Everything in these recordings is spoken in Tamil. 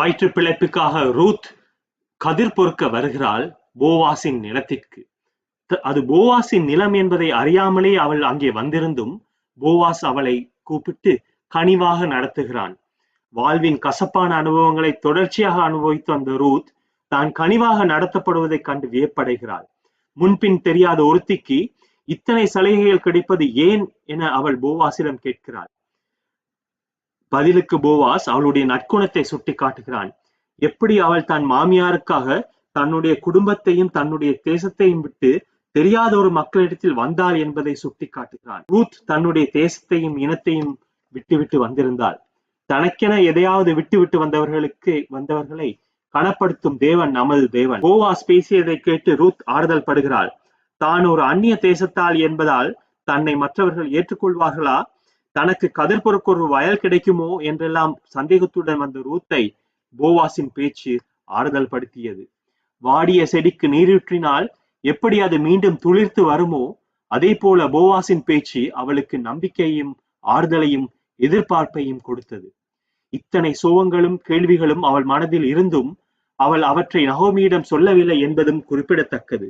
வயிற்று பிழைப்புக்காக ரூத் கதிர் பொறுக்க வருகிறாள் போவாசின் நிலத்திற்கு. த- அது போவாசின் நிலம் என்பதை அறியாமலே அவள் அங்கே வந்திருந்தும் போவாஸ் அவளை கூப்பிட்டு கனிவாக நடத்துகிறான். வாழ்வின் கசப்பான அனுபவங்களை தொடர்ச்சியாக அனுபவித்து வந்த ரூத் தான் கனிவாக நடத்தப்படுவதைக் கண்டு வியப்படைகிறாள். முன்பின் தெரியாத ஒருத்திக்கு இத்தனை சலுகைகள் கிடைப்பது ஏன் என அவள் போவாசிடம் கேட்கிறாள். பதிலுக்கு போவாஸ் அவளுடைய நற்குணத்தை சுட்டி காட்டுகிறான் எப்படி அவள் தன் மாமியாருக்காக தன்னுடைய குடும்பத்தையும் தன்னுடைய தேசத்தையும் விட்டு தெரியாத ஒரு மக்களிடத்தில் வந்தாள் என்பதை சுட்டி காட்டுகிறான் ரூத் தன்னுடைய தேசத்தையும் இனத்தையும் விட்டுவிட்டு வந்திருந்தாள். தனக்கென எதையாவது விட்டுவிட்டு வந்தவர்களுக்கு வந்தவர்களை கனப்படுத்தும் தேவன் நமது தேவன். போவாஸ் பேசியதை கேட்டு ரூத் ஆறுதல் படுகிறாள். தான் ஒரு அந்நிய தேசத்தால் என்பதால் தன்னை மற்றவர்கள் ஏற்றுக்கொள்வார்களா? தனக்கு கதிர்புறக்கு ஒரு வயல் கிடைக்குமோ என்றெல்லாம் சந்தேகத்துடன் வந்த ரூத்தை போவாசின் பேச்சு ஆறுதல் படுத்தியது. வாடிய செடிக்கு நீரூற்றினால் எப்படி அது மீண்டும் துளிர்த்து வருமோ அதே போல போவாசின் பேச்சு அவளுக்கு நம்பிக்கையும் ஆறுதலையும் எதிர்பார்ப்பையும் கொடுத்தது. இத்தனை சோகங்களும் கேள்விகளும் அவள் மனதில் இருந்தும் அவள் அவற்றை நகோமியிடம் சொல்லவில்லை என்பதும் குறிப்பிடத்தக்கது.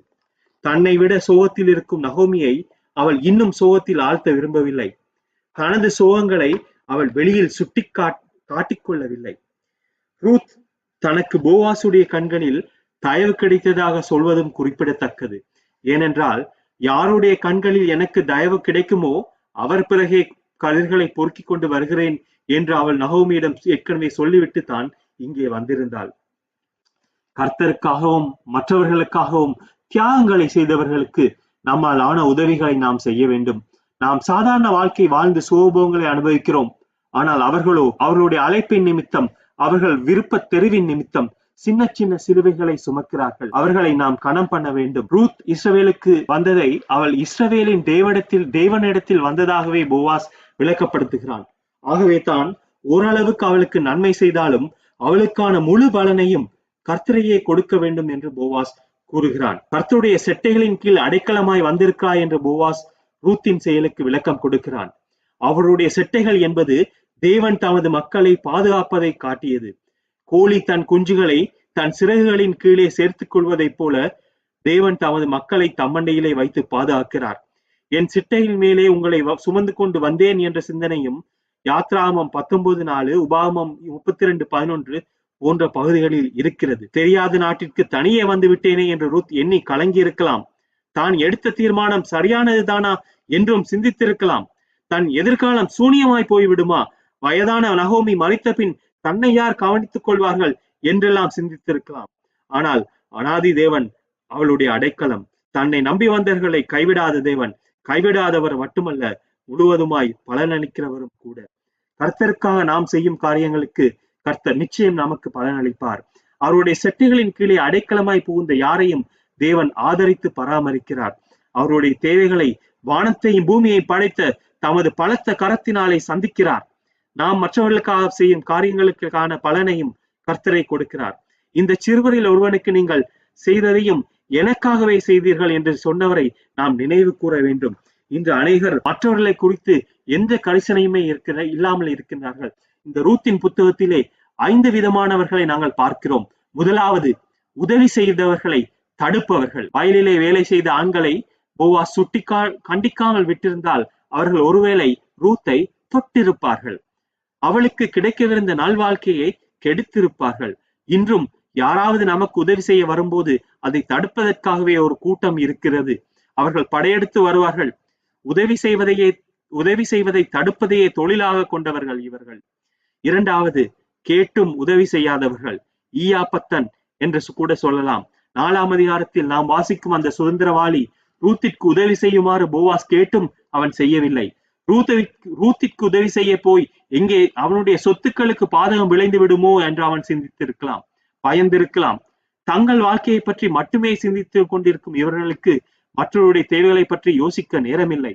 தன்னை விட சோகத்தில் இருக்கும் நகோமியை அவள் இன்னும் சோகத்தில் ஆழ்த்த விரும்பவில்லை. தனது சோகங்களை அவள் வெளியில் சுட்டி காட்டிக்கொள்ளவில்லை. ரூத் தனக்கு போவாசுடைய கண்களில் தயவு கிடைத்ததாக சொல்வதும் குறிப்பிடத்தக்கது. ஏனென்றால் யாருடைய கண்களில் எனக்கு தயவு கிடைக்குமோ அவர் பிறகே கதிர்களை பொறுக்கிக் கொண்டு வருகிறேன் என்று அவள் நகோமியிடம் ஏற்கனவே சொல்லிவிட்டு தான் இங்கே வந்திருந்தாள். கர்த்தருக்காகவும் மற்றவர்களுக்காகவும் தியாகங்களை செய்தவர்களுக்கு நம்மால் ஆன உதவிகளை நாம் செய்ய வேண்டும். நாம் சாதாரண வாழ்க்கை வாழ்ந்து சுகபோகங்களை அனுபவிக்கிறோம். ஆனால் அவர்களோ அவர்களுடைய அழைப்பின் நிமித்தம் அவர்கள் விருப்ப தெருவின் நிமித்தம் சின்ன சின்ன சிலுவைகளை சுமக்கிறார்கள். அவர்களை நாம் கணம் பண்ண வேண்டும். ரூத் இஸ்ரவேலுக்கு வந்ததை அவள் இஸ்ரவேலின் தேவனிடத்தில் தேவனிடத்தில் வந்ததாகவே போவாஸ் விளக்கப்படுத்துகிறான் ஆகவே தான் ஓரளவுக்கு அவளுக்கு நன்மை செய்தாலும் அவளுக்கான முழு பலனையும் கர்த்தரையே கொடுக்க வேண்டும் என்று போவாஸ் கூறுகிறான். கர்த்தருடைய செட்டைகளின் கீழ் அடைக்கலமாய் வந்திருக்கிறாய் என்று போவாஸ் ரூத்தின் செயலுக்கு விளக்கம் கொடுக்கிறான். அவருடைய செட்டைகள் என்பது தேவன் தமது மக்களை பாதுகாப்பதை காட்டியது. கோழி தன் குஞ்சுகளை தன் சிறகுகளின் கீழே சேர்த்துக் கொள்வதைப் போல தேவன் தமது மக்களை தம்மண்டையிலே வைத்து பாதுகாக்கிறார். என் சிட்டையின் மேலே உங்களை சுமந்து கொண்டு வந்தேன் என்ற சிந்தனையும் யாத்ராமம் பத்தொன்பது நாலு உபாமம் முப்பத்தி ரெண்டு பதினொன்று போன்ற பகுதிகளில் இருக்கிறது. தெரியாத நாட்டிற்கு தனியே வந்து விட்டேனே என்று ரூத் எண்ணி கலங்கி இருக்கலாம் தான் எடுத்த தீர்மானம் சரியானதுதானா என்றும் சிந்தித்திருக்கலாம். தன் எதிர்காலம் சூனியமாய் போய்விடுமா? வயதான நகோமி மறித்த பின் தன்னை யார் கவனித்துக் கொள்வார்கள் என்றெல்லாம் சிந்தித்திருக்கலாம். ஆனால் அனாதி தேவன் அவளுடைய அடைக்கலம் தன்னை நம்பி வந்தவர்களை கைவிடாத தேவன் கைவிடாதவர் மட்டுமல்ல முழுவதுமாய் பலனளிக்கிறவரும் கூட. கர்த்தருக்காக நாம் செய்யும் காரியங்களுக்கு கர்த்தர் நிச்சயம் நமக்கு பலனளிப்பார். அவருடைய செட்டுகளின் கீழே அடைக்கலமாய் புகுந்த யாரையும் தேவன் ஆதரித்து பராமரிக்கிறார். அவருடைய தேவைகளை வானத்தையும் பூமியை படைத்த தமது பலத்த கரத்தினாலே சந்திக்கிறார். நாம் மற்றவர்களுக்காக செய்யும் காரியங்களுக்கான பலனையும் கர்த்தரை கொடுக்கிறார். இந்த சிறுவரில் ஒருவனுக்கு நீங்கள் செய்ததையும் எனக்காகவே செய்தீர்கள் என்று சொன்னவரை நாம் நினைவு கூற வேண்டும். இன்று அநேகர் மற்றவர்களை குறித்து எந்த கரிசனையுமே இருக்கிற இல்லாமல் இருக்கின்றார்கள். இந்த ரூத்தின் புத்தகத்திலே ஐந்து விதமானவர்களை நாங்கள் பார்க்கிறோம். முதலாவது உதவி செய்தவர்களை தடுப்பவர்கள். வயலிலே வேலை செய்த ஆண்களை போவா சுட்டிக்கா கண்டிக்காமல் விட்டிருந்தால் அவர்கள் ஒருவேளை ரூத்தை தொட்டிருப்பார்கள். அவளுக்கு கிடைக்கவிருந்த நாள் வாழ்க்கையை கெடுத்திருப்பார்கள். இன்றும் யாராவது நமக்கு உதவி செய்ய வரும்போது அதை தடுப்பதற்காகவே ஒரு கூட்டம் இருக்கிறது. அவர்கள் படையெடுத்து வருவார்கள். உதவி செய்வதையே உதவி செய்வதை தடுப்பதையே தொழிலாக கொண்டவர்கள் இவர்கள். இரண்டாவது கேட்டும் உதவி செய்யாதவர்கள். ஈயாப்பத்தன் என்று கூட சொல்லலாம். நாலாம் அதிகாரத்தில் நாம் வாசிக்கும் அந்த சுதந்திரவாளி ரூத்திற்கு உதவி செய்யுமாறு போவாஸ் கேட்டும் அவன் செய்யவில்லை. ரூத்திற்கு உதவி செய்ய போய் எங்கே அவனுடைய சொத்துக்களுக்கு பாதகம் விளைந்து விடுமோ என்று அவன் சிந்தித்திருக்கலாம் பயந்திருக்கலாம். தங்கள் வாழ்க்கையை பற்றி மட்டுமே சிந்தித்துக் கொண்டிருக்கும் இவர்களுக்கு மற்றவருடைய தேவைகளை பற்றி யோசிக்க நேரமில்லை.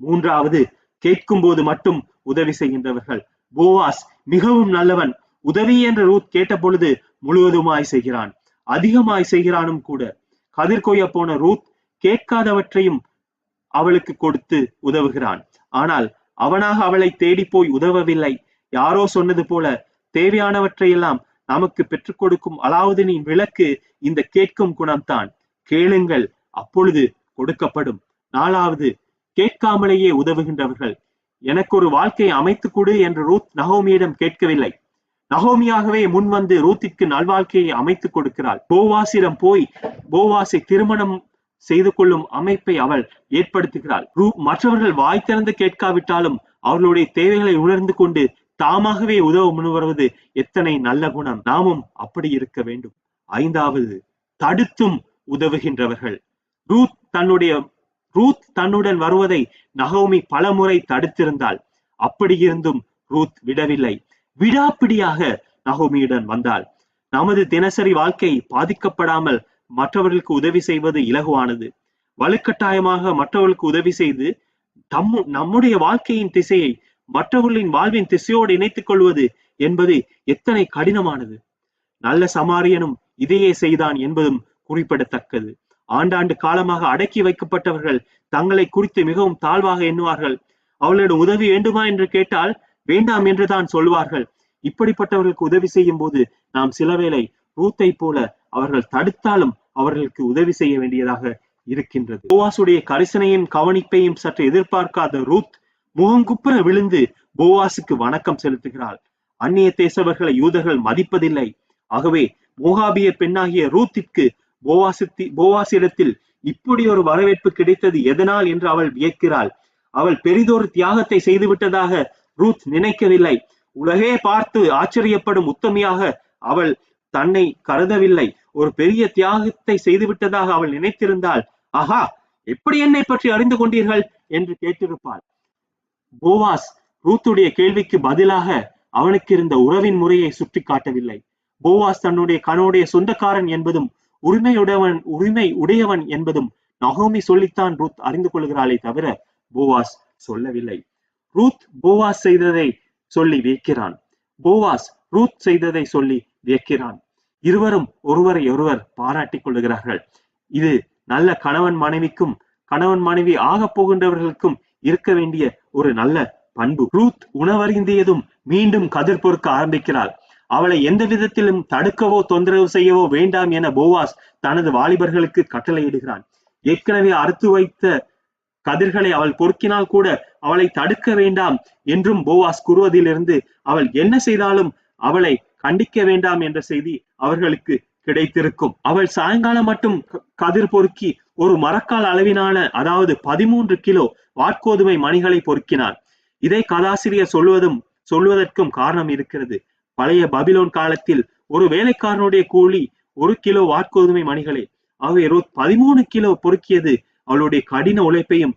மூன்றாவது கேட்கும் போது மட்டும் உதவி செய்கின்றவர்கள். போவாஸ் மிகவும் நல்லவன். உதவி என்று ரூத் கேட்ட பொழுது முழுவதுமாய் செய்கிறான். அதிகமாய் செய்கிறானும் கூட. கதிர் கொய்ய போன ரூத் கேட்காதவற்றையும் அவளுக்கு கொடுத்து உதவுகிறான். ஆனால் அவனாக அவளை தேடி போய் உதவவில்லை. யாரோ சொன்னது போல தேவையானவற்றையெல்லாம் நமக்கு பெற்றுக் கொடுக்கும் அலாவுதீனின் விளக்கு இந்த கேட்கும் குணம்தான். கேளுங்கள் அப்பொழுது கொடுக்கப்படும். நாலாவது கேட்காமலேயே உதவுகின்றவர்கள். எனக்கு ஒரு வாழ்க்கையை அமைத்துக் கொடு என்று ரூத் நகோமியிடம் கேட்கவில்லை. நகோமியாகவே முன் வந்து ரூத்திற்கு நல்வாழ்க்கையை அமைத்துக் கொடுக்கிறாள். போவாசிடம் போய் போவாசை திருமணம் செய்து கொள்ளும் அமைப்பை அவள் ஏற்படுத்துகிறாள். ரூ மற்றவர்கள் வாய் திறந்து கேட்காவிட்டாலும் அவர்களுடைய தேவைகளை உணர்ந்து கொண்டு தாமாகவே உதவ முன்வருவது எத்தனை நல்ல குணம். நாமும் அப்படி இருக்க வேண்டும். ஐந்தாவது தடுத்தும் உதவுகின்றவர்கள். ரூத் தன்னுடைய ரூத் தன்னுடன் வருவதை நகோமி பலமுறை தடுத்திருந்தாள். அப்படி இருந்தும் ரூத் விடவில்லை. விடாப்பிடியாக நகோமியுடன் வந்தாள். நமது தினசரி வாழ்க்கை பாதிக்கப்படாமல் மற்றவர்களுக்கு உதவி செய்வது இலகுவானது. வலுக்கட்டாயமாக மற்றவர்களுக்கு உதவி செய்து தம் நம்முடைய வாழ்க்கையின் திசையை மற்றவர்களின் வாழ்வின் திசையோடு இணைத்துக் கொள்வது என்பது எத்தனை கடினமானது. நல்ல சமாரியனும் இதையே செய்தான் என்பதும் குறிப்பிடத்தக்கது. ஆண்டாண்டு காலமாக அடக்கி வைக்கப்பட்டவர்கள் தங்களை குறித்து மிகவும் தாழ்வாக எண்ணுவார்கள். அவளிடம் உதவி வேண்டுமா என்று கேட்டால் வேண்டாம் என்றுதான் சொல்வார்கள் இப்படிப்பட்டவர்களுக்கு உதவி செய்யும் போது நாம் சிலவேளை ரூத்தை போல அவர்கள் தடுத்தாலும் அவர்களுக்கு உதவி செய்ய வேண்டியதாக இருக்கின்றது. போவாசுடைய கரிசனையும் கவனிப்பையும் சற்று எதிர்பார்க்காத ரூத் முகங்குப்புற விழுந்து போவாசுக்கு வணக்கம் செலுத்துகிறாள். அந்நிய தேசவர்களை யூதர்கள் மதிப்பதில்லை. ஆகவே மோகாபிய பெண்ணாகிய ரூத்திற்கு போவாசித்தி போவாசிடத்தில் இப்படி ஒரு வரவேற்பு கிடைத்தது எதனால் என்று அவள் வியக்கிறாள். அவள் பெரிதொரு தியாகத்தை செய்துவிட்டதாக ரூத் நினைக்கவில்லை. உலகே பார்த்து ஆச்சரியப்படும் உத்தமியாக அவள் தன்னை கருதவில்லை. ஒரு பெரிய தியாகத்தை செய்துவிட்டதாக அவள் நினைத்திருந்தாள். ஆஹா எப்படி என்னை பற்றி அறிந்து கொண்டீர்கள்? என்று கேட்டிருப்பாள். போவாஸ் ரூத்துடைய கேள்விக்கு பதிலாக அவனுக்கு இருந்த உறவின் முறையை சுட்டி காட்டவில்லை போவாஸ் தன்னுடைய கணவனுடைய சொந்தக்காரன் என்பதும் உரிமையுடையவன் உரிமை உடையவன் என்பதும் நகோமி சொல்லித்தான் ரூத் அறிந்து கொள்கிறாளே தவிர போவாஸ் சொல்லவில்லை. ரூத் போவாஸ் செய்ததை சொல்லி வியக்கிறான். போவாஸ் ரூத் செய்ததை சொல்லி வியக்கிறான். இருவரும் ஒருவரை ஒருவர் பாராட்டிக் கொள்ளுகிறார்கள். இது நல்ல கணவன் மனைவிக்கும் கணவன் மனைவி ஆகப் போகின்றவர்களுக்கும் இருக்க வேண்டிய ஒரு நல்ல பண்பு. ரூத் உணவருந்தியதும் மீண்டும் கதிர் பொறுக்க ஆரம்பிக்கிறாள். அவளை எந்த விதத்திலும் தடுக்கவோ தொந்தரவு செய்யவோ வேண்டாம் என போவாஸ் தனது வாலிபர்களுக்கு கட்டளையிடுகிறான். ஏற்கனவே அறுத்து வைத்த கதிர்களை அவள் பொறுக்கினால் கூட அவளை தடுக்க வேண்டாம் என்றும் போவாஸ் கூறுவதிலிருந்து அவள் என்ன செய்தாலும் அவளை கண்டிக்க வேண்டாம் என்ற செய்தி அவர்களுக்கு கிடைத்திருக்கும். அவள் சாயங்காலம் மட்டும் கதிர் பொறுக்கி ஒரு மரக்கால் அளவினான அதாவது பதிமூன்று கிலோ வாட்கோதுமை மணிகளை பொறுக்கினார் இதை கதாசிரியர் சொல்வதும் சொல்வதற்கும் காரணம் இருக்கிறது. பழைய பபிலோன் காலத்தில் ஒரு வேலைக்காரனுடைய கூலி ஒரு கிலோ வாட்கோதுமை மணிகளே அவை பதிமூணு கிலோ பொறுக்கியது அவளுடைய கடின உழைப்பையும்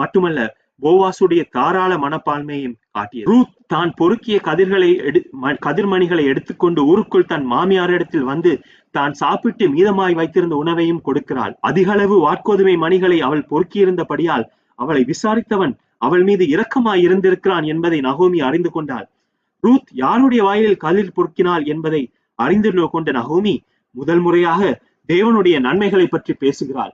மட்டுமல்ல போவாசுடைய தாராள மனப்பான்மையும் காட்டியது. ரூத் தான் பொறுக்கிய கதிர்களை எடு கதிர்மணிகளை எடுத்துக்கொண்டு ஊருக்குள் தன் மாமியாரிடத்தில் வந்து தான் சாப்பிட்டு மீதமாய் வைத்திருந்த உணவையும் கொடுக்கிறாள். அதிகளவு வாட்கோதுமை மணிகளை அவள் பொறுக்கியிருந்தபடியால் அவளை விசாரித்தவன் அவள் மீது இரக்கமாய் இருந்திருக்கிறான் என்பதை நகோமி அறிந்து கொண்டாள். ரூத் யாருடைய வாயிலில் கதிர் பொறுக்கினாள் என்பதை அறிந்து கொண்ட நகோமி முதல் முறையாக தேவனுடைய நன்மைகளை பற்றி பேசுகிறாள்.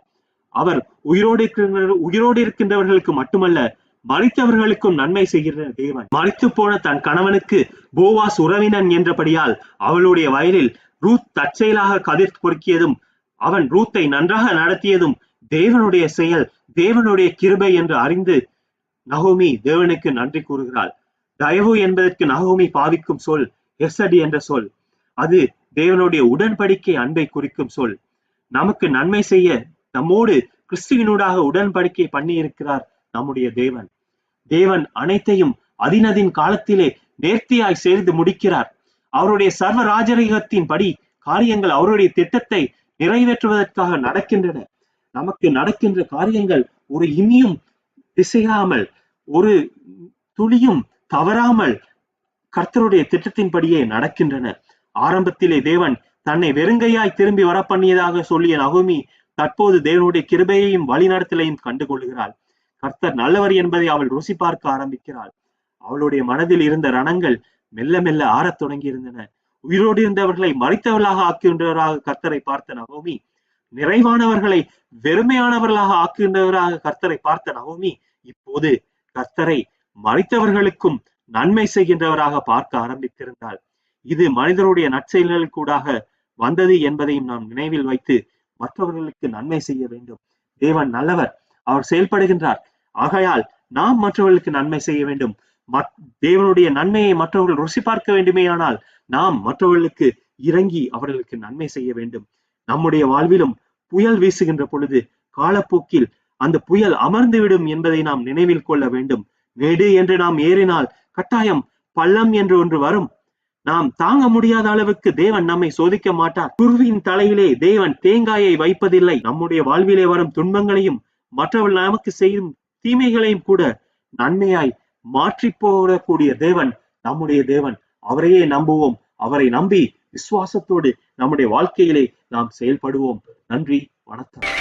அவர் உயிரோடு இருக்கின்ற உயிரோடு இருக்கின்றவர்களுக்கு மட்டுமல்ல மறித்தவர்களுக்கும் நன்மை செய்கிற தேவன். மறித்து போன தன் கணவனுக்கு போவாஸ் உறவினன் என்றபடியால் அவளுடைய வயலில் ரூத் தற்செயலாக கதிர் பொறுக்கியதும் அவன் ரூத்தை நன்றாக நடத்தியதும் தேவனுடைய செயல் தேவனுடைய கிருபை என்று அறிந்து நகோமி தேவனுக்கு நன்றி கூறுகிறாள். தயவு என்பதற்கு நகோமி பாவிக்கும் சொல் எசடி என்ற சொல். அது தேவனுடைய உடன்படிக்கை அன்பை குறிக்கும் சொல். நமக்கு நன்மை செய்ய நம்மோடு கிறிஸ்துவினூடாக உடன்படிக்கை பண்ணி இருக்கிறார் நம்முடைய தேவன். தேவன் அனைத்தையும் அதினதின் காலத்திலே நேர்த்தியாய் செய்து முடிக்கிறார். அவருடைய சர்வ ராஜரீகத்தின் படி காரியங்கள் அவருடைய திட்டத்தை நிறைவேற்றுவதற்காக நடக்கின்றன. நமக்கு நடக்கின்ற காரியங்கள் ஒரு இமியும் திசையாமல் ஒரு துளியும் தவறாமல் கர்த்தருடைய திட்டத்தின்படியே நடக்கின்றன. ஆரம்பத்திலே தேவன் தன்னை வெறுங்கையாய் திரும்பி வர பண்ணியதாக சொல்லிய நகுமி தற்போது தேவனுடைய கிருபையையும் வழிநடத்தலையும் கண்டுகொள்கிறாள் கர்த்தர் நல்லவர் என்பதை அவள் ருசி பார்க்க ஆரம்பிக்கிறாள். அவளுடைய மனதில் இருந்த ரணங்கள் மெல்ல மெல்ல ஆறத் தொடங்கி இருந்தன உயிரோடு இருந்தவர்களை மறித்தவர்களாக ஆக்குகின்றவராக கர்த்தரை பார்த்த நகோமி நிறைவானவர்களை வெறுமையானவர்களாக ஆக்குகின்றவராக கர்த்தரை பார்த்த நகோமி இப்போது கர்த்தரை மறித்தவர்களுக்கும் நன்மை செய்கின்றவராக பார்க்க ஆரம்பித்திருந்தாள். இது மனிதருடைய நற்செயல்களுக்கூடாக வந்தது என்பதையும் நாம் நினைவில் வைத்து மற்றவர்களுக்கு நன்மை செய்ய வேண்டும். தேவன் நல்லவர் அவர் செயல்படுகின்றார். ஆகையால் நாம் மற்றவர்களுக்கு நன்மை செய்ய வேண்டும். தேவனுடைய நன்மையை மற்றவர்கள் ருசி பார்க்க வேண்டுமேயானால் நாம் மற்றவர்களுக்கு இறங்கி அவர்களுக்கு நன்மை செய்ய வேண்டும். நம்முடைய வாழ்விலும் புயல் வீசுகின்ற பொழுது காலப்போக்கில் அந்த புயல் அமர்ந்துவிடும் என்பதை நாம் நினைவில் கொள்ள வேண்டும். மேடு என்று நாம் ஏறினால் கட்டாயம் பள்ளம் என்று ஒன்று வரும். நாம் தாங்க முடியாத அளவுக்கு தேவன் நம்மை சோதிக்க மாட்டார். குருவின் தலையிலே தேவன் தேங்காயை வைப்பதில்லை. நம்முடைய வாழ்விலே வரும் துன்பங்களையும் மற்றவர்கள் நமக்கு செய்யும் தீமைகளையும் கூட நன்மையாய் மாற்றி போடக்கூடிய தேவன் நம்முடைய தேவன். அவரையே நம்புவோம். அவரை நம்பி விசுவாசத்தோடு நம்முடைய வாழ்க்கையிலே நாம் செயல்படுவோம். நன்றி. வணக்கம்.